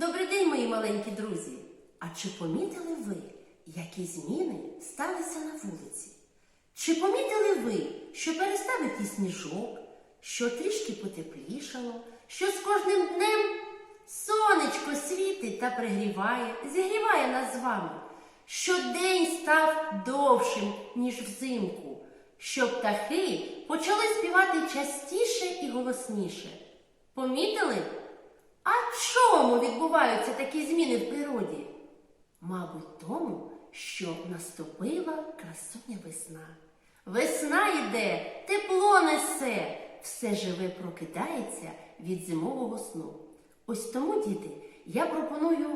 Добрий день, мої маленькі друзі! А чи помітили ви, які зміни сталися на вулиці? Чи помітили ви, що перестав іти сніжок, що трішки потеплішало, що з кожним днем сонечко світить та пригріває, зігріває нас з вами, що день став довшим, ніж взимку, що птахи почали співати частіше і голосніше? Помітили? А чому відбуваються такі зміни в природі? Мабуть, тому, що наступила красуня весна. Весна йде, тепло несе, все живе прокидається від зимового сну. Ось тому, діти, я пропоную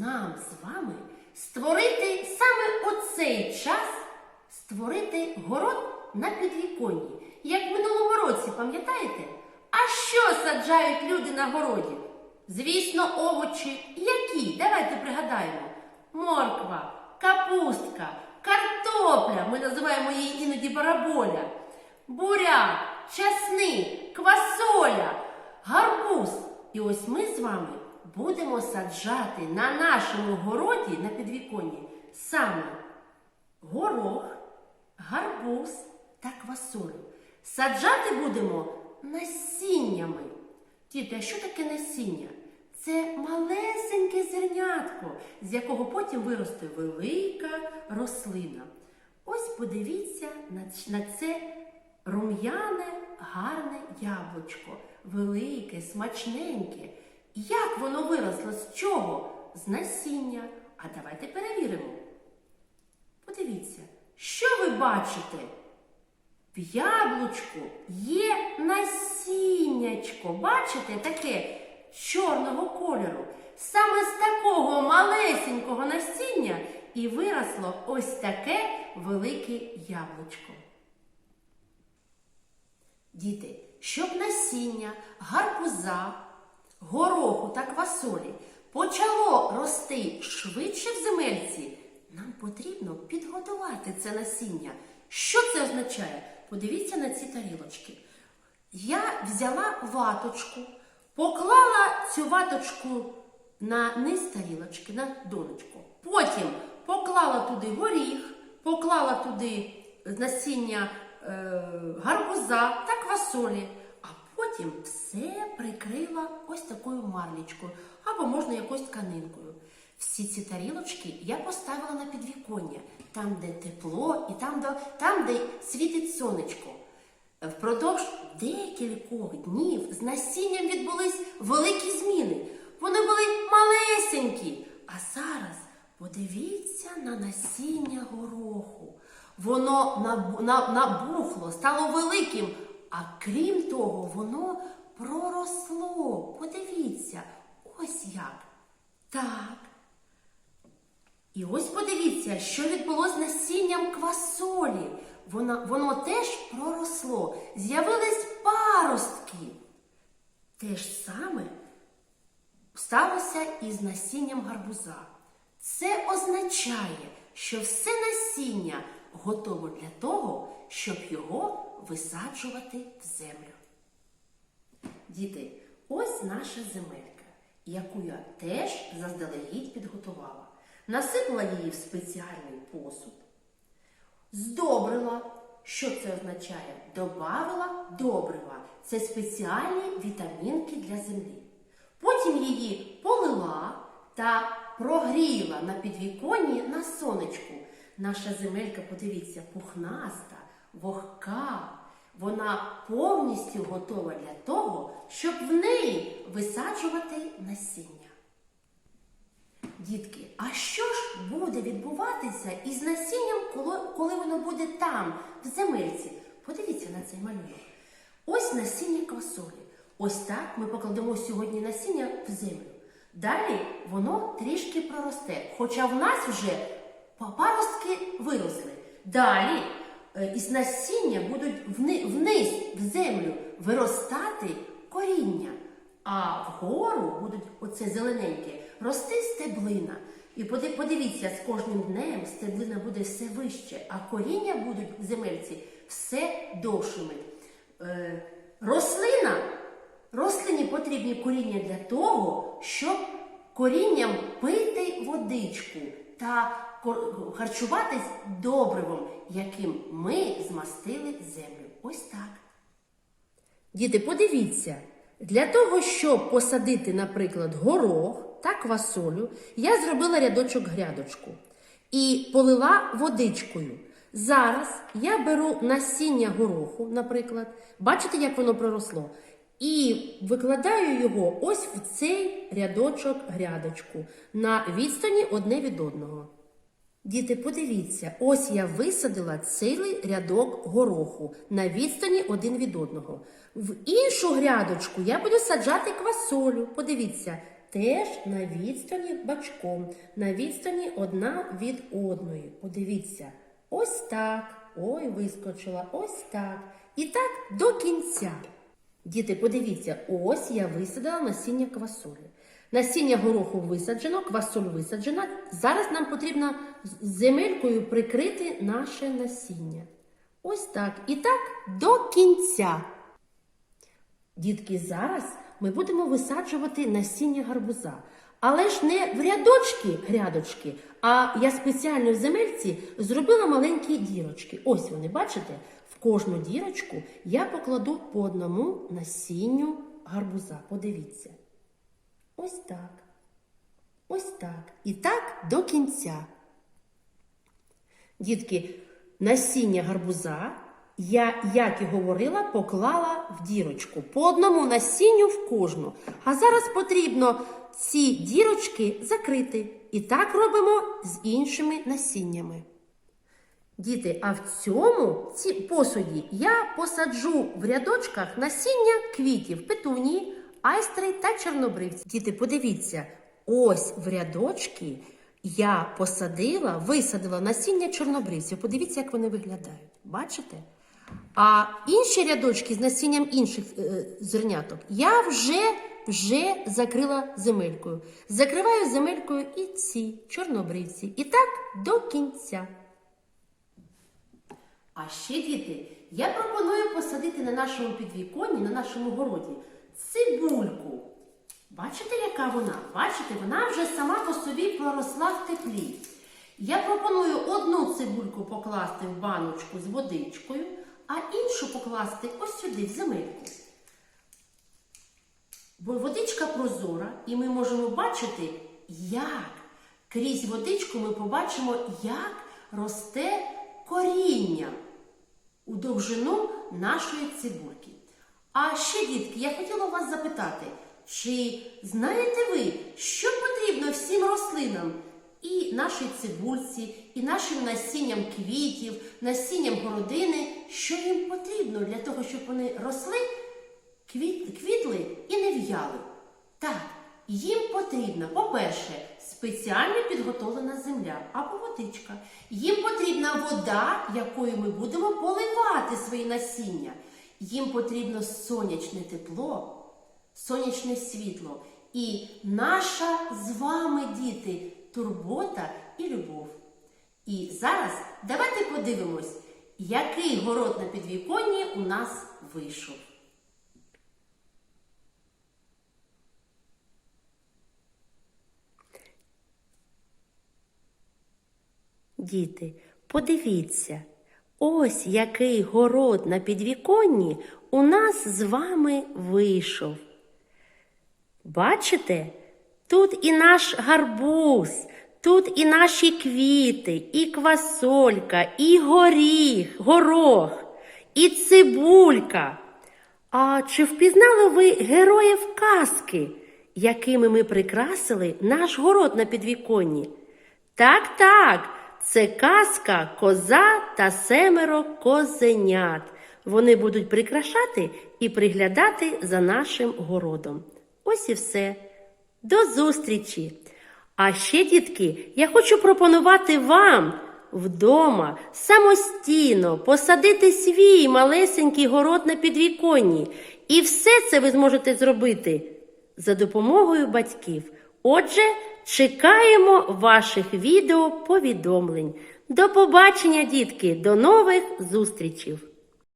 нам з вами створити саме оцей час, створити город на підвіконні. Як в минулому році, пам'ятаєте? А що саджають люди на городі? Звісно, овочі які? Давайте пригадаємо: морква, капустка, картопля. Ми називаємо її іноді бараболя, буряк, часник, квасоля, гарбуз. І ось ми з вами будемо саджати на нашому городі на підвіконні саме горох, гарбуз та квасолю. Саджати будемо насіннями. Діти, а що таке насіння? Це малесеньке зернятко, з якого потім виросте велика рослина. Ось подивіться на, це рум'яне, гарне яблучко, велике, смачненьке. Як воно виросло? З чого? З насіння. А давайте перевіримо. Подивіться, що ви бачите? В яблучку є насіннячко. Бачите, таке чорного кольору. Саме з такого малесенького насіння і виросло ось таке велике яблучко. Діти, щоб насіння, гарбуза, гороху та квасолі почало рости швидше в земельці, нам потрібно підготувати це насіння. Що це означає? Подивіться на ці тарілочки. Я взяла ваточку, поклала цю ваточку на низ тарілочки, на донечку. Потім поклала туди горіх, поклала туди насіння е, гарбуза та квасолі, а потім все прикрила ось такою марлічкою або можна якоюсь тканинкою. Всі ці тарілочки я поставила на підвіконня, там, де тепло, і там, там, де світить сонечко. Впродовж декількох днів з насінням відбулись великі зміни. Вони були малесенькі. А зараз подивіться на насіння гороху. Воно набухло, стало великим, а крім того, воно проросло. Подивіться, ось як. Так. І ось подивіться, що відбулося з насінням квасолі. Воно, воно теж проросло, з'явились паростки. Те ж саме сталося і з насінням гарбуза. Це означає, що все насіння готово для того, щоб його висаджувати в землю. Діти, ось наша земелька, яку я теж заздалегідь підготувала. Насипала її в спеціальний посуд, здобрила. Що це означає? Добавила добрива. Це спеціальні вітамінки для землі. Потім її полила та прогріла на підвіконні на сонечку. Наша земелька, подивіться, пухнаста, вогка. Вона повністю готова для того, щоб в неї висаджувати насіння. Дітки, а що ж буде відбуватися із насінням, коли, воно буде там, в земельці? Подивіться на цей малюнок. Ось насіння квасолі. Ось так ми покладемо сьогодні насіння в землю. Далі воно трішки проросте, хоча в нас вже паростки виросли. Далі е, із насіння будуть вниз в землю виростати коріння. А вгору будуть оце зелененьке рости стеблина. І подивіться, з кожним днем стеблина буде все вище, а коріння будуть земельці все довшими. Е, рослина, рослині потрібні коріння для того, щоб корінням пити водичку та харчуватись добривом, яким ми змастили землю. Ось так. Діти, подивіться, для того, щоб посадити, наприклад, горох та квасолю, я зробила рядочок грядочку і полила водичкою. Зараз я беру насіння гороху, наприклад, бачите, як воно проросло, і викладаю його ось в цей рядочок грядочку на відстані одне від одного. Діти, подивіться, ось я висадила цілий рядок гороху на відстані один від одного. В іншу грядочку я буду саджати квасолю. Подивіться, теж на відстані бачком, на відстані одна від одної. Подивіться, ось так. Ой, вискочила, ось так. І так до кінця. Діти, подивіться, ось я висадила насіння квасолі. Насіння гороху висаджено, квасоль висаджена. Зараз нам потрібно земелькою прикрити наше насіння. Ось так. І так до кінця. Дітки, зараз ми будемо висаджувати насіння гарбуза. Але ж не в рядочки грядочки, а я спеціально в земельці зробила маленькі дірочки. Ось вони, бачите? В кожну дірочку я покладу по одному насінню гарбуза. Подивіться. Ось так. Ось так. І так до кінця. Дітки, насіння гарбуза я, як і говорила, поклала в дірочку. По одному насінню в кожну. А зараз потрібно ці дірочки закрити. І так робимо з іншими насіннями. Діти, а в цьому ці посуді я посаджу в рядочках насіння квітів, петунії, айстри та чорнобривці. Діти, подивіться, ось в рядочки я посадила, висадила насіння чорнобривців. Подивіться, як вони виглядають. Бачите? А інші рядочки з насінням інших е, зерняток я вже, вже закрила земелькою. Закриваю земелькою і ці чорнобривці. І так до кінця. А ще, діти, я пропоную посадити на нашому підвіконні, на нашому городі цибульку. Бачите, яка вона? Бачите, вона вже сама по собі проросла в теплі. Я пропоную одну цибульку покласти в баночку з водичкою, а іншу покласти ось сюди, в земельку. Бо водичка прозора, і ми можемо бачити, як крізь водичку ми побачимо, як росте коріння у довжину нашої цибульки. А ще, дітки, я хотіла вас запитати, чи знаєте ви, що потрібно всім рослинам? І нашій цибульці, і нашим насінням квітів, насінням городини, що їм потрібно для того, щоб вони росли, квіт, квітли і не в'яли. Так, їм потрібна, по-перше, спеціально підготовлена земля або водичка. Їм потрібна вода, якою ми будемо поливати свої насіння. Їм потрібно сонячне тепло, сонячне світло. І наша з вами, діти, турбота і любов. І зараз давайте подивимось, який город на підвіконні у нас вийшов. Діти, подивіться, ось який город на підвіконні у нас з вами вийшов. Бачите? Тут і наш гарбуз, тут і наші квіти, і квасолька, і горіх, горох, і цибулька. А чи впізнали ви героїв казки, якими ми прикрасили наш город на підвіконні? Так, так, це казка коза та семеро козенят. Вони будуть прикрашати і приглядати за нашим городом. Ось і все. До зустрічі! А ще, дітки, я хочу пропонувати вам вдома самостійно посадити свій малесенький город на підвіконні. І все це ви зможете зробити за допомогою батьків. Отже, чекаємо ваших відео повідомлень. До побачення, дітки, до нових зустрічей!